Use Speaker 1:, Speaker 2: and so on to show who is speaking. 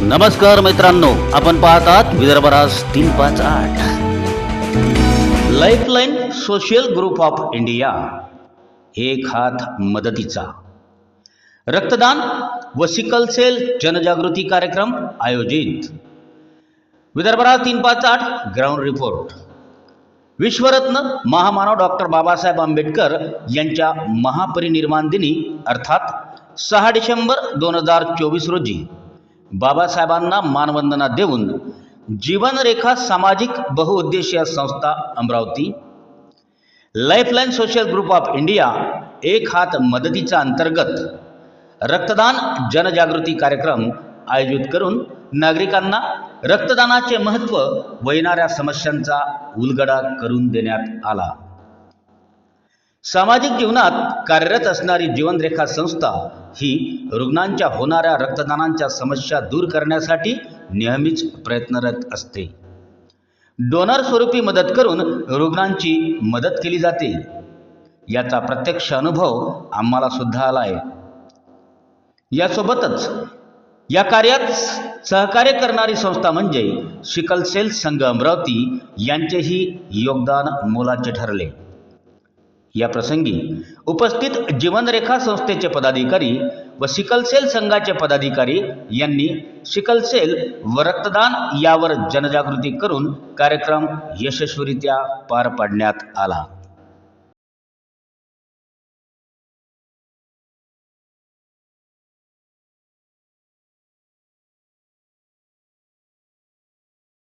Speaker 1: नमस्कार मित्रांनो आपण पाहतात विदर्भराज तीन पाच आठ. Lifeline social group of India एक हात मदतीचा. रक्तदान व सिकल सेल जनजागृती कार्यक्रम आयोजित. विदर्भराज तीन पाच आठ ग्राउंड रिपोर्ट विश्वरत्न महामानव डॉक्टर बाबासाहेब आंबेडकर यांच्या महापरिनिर्वाण दिनी अर्थात सहा डिसेंबर दोन हजार चोवीस रोजी बाबासाहेबांना मानवंदना देऊन जीवनरेखा सामाजिक बहुउद्देशीय संस्था Amravati lifeline social group of India एक हात मदतीच्या अंतर्गत रक्तदान जनजागृती कार्यक्रम आयोजित करून नागरिकांना रक्तदानाचे महत्त्व व येणाऱ्या समस्यांचा उलगडा करून देण्यात आला. सामाजिक जीवनात कार्यरत असणारी जीवनरेखा संस्था ही रुग्णांच्या होणाऱ्या रक्तदानांच्या समस्या दूर करण्यासाठी नेहमीच प्रयत्नरत असते. डोनर स्वरूपी मदत करून रुग्णांची मदत केली जाते. याचा प्रत्यक्ष अनुभव आम्हाला सुद्धा आला आहे यासोबतच या कार्यात सहकार्य करणारी संस्था म्हणजे सिकलसेल संघ अमरावती यांचेही योगदान मोलाचे ठरले. या प्रसंगी उपस्थित जीवनरेखा संस्थेचे पदाधिकारी व सिकलसेल संघाचे पदाधिकारी यांनी सिकलसेल व रक्तदान यावर जनजागृती करून कार्यक्रम यशस्वीरित्या पार पाडण्यात आला.